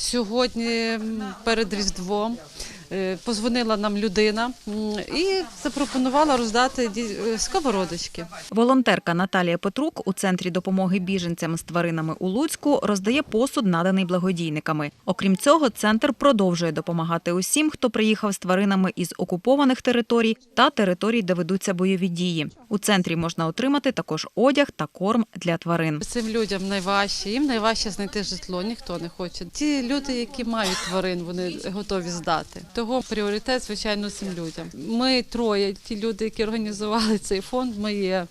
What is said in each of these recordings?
Сьогодні перед Різдвом позвонила нам людина і запропонувала роздати е, сковородочки. Волонтерка Наталія Петрук у центрі допомоги біженцям з тваринами у Луцьку роздає посуд, наданий благодійниками. Окрім цього, центр продовжує допомагати усім, хто приїхав з тваринами із окупованих територій та територій, де ведуться бойові дії. У центрі можна отримати також одяг та корм для тварин. Цим людям найважче, їм найважче знайти житло, ніхто не хоче. Ті люди, які мають тварин, вони готові здати. Того пріоритет, звичайно, цим людям. Ми троє, ті люди, які організували цей фонд, ми є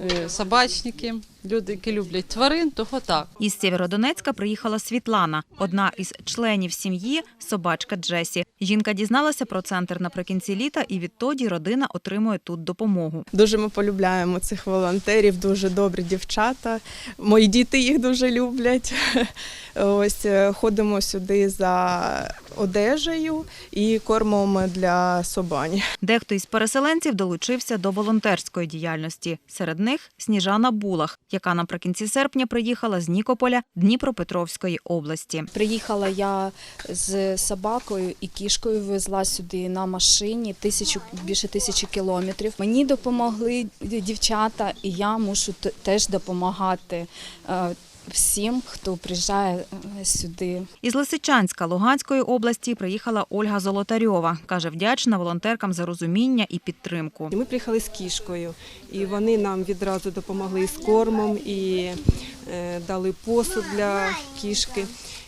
е, собачники, люди, які люблять тварин, того так. Із Сєвєродонецька приїхала Світлана, одна із членів сім'ї, собачка Джесі. Жінка дізналася про центр наприкінці літа, і відтоді родина отримує тут допомогу. Дуже ми полюбляємо цих волонтерів, дуже добрі дівчата. Мої діти їх дуже люблять. Ось е, ходимо сюди за одежею і кормом для собань. Дехто із переселенців долучився до волонтерської діяльності. Серед них Сніжана Булах, яка наприкінці серпня приїхала з Нікополя Дніпропетровської області. Приїхала я з собакою і кішкою, везла сюди на машині тисячу більше тисячі кілометрів. Мені допомогли дівчата, і я мушу теж допомагати е, всім, хто приїжджає е, сюди. Із Лисичанська Луганської області приїхала Ольга Золотарьова. Каже, вдячна волонтеркам за розуміння і підтримку. Ми приїхали з кішкою, і вони нам відразу допомогли з кормом і е, дали посуд для кішки.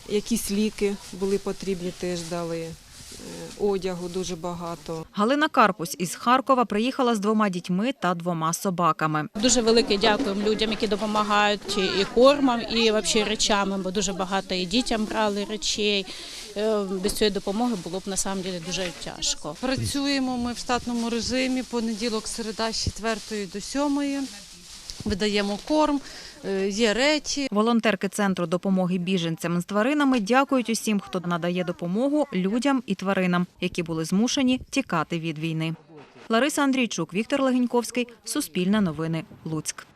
Якісь ліки були потрібні, теж дали. Е, Одягу дуже багато. Галина Карпусь із Харкова приїхала з двома дітьми та двома собаками. Дуже велике дякуємо людям, які допомагають і кормом, і взагалі речами, бо дуже багато і дітям брали речей. Е, Без цієї допомоги було б на самом деле дуже тяжко. Працюємо ми в штатному режимі понеділок, середа з 4 до 7. Видаємо корм, е, є речі. Волонтерки центру допомоги біженцям з тваринами дякують усім, хто надає допомогу людям і тваринам, які були змушені тікати від війни. Лариса Андрійчук, Віктор Легеньковський, Суспільне новини, Луцьк.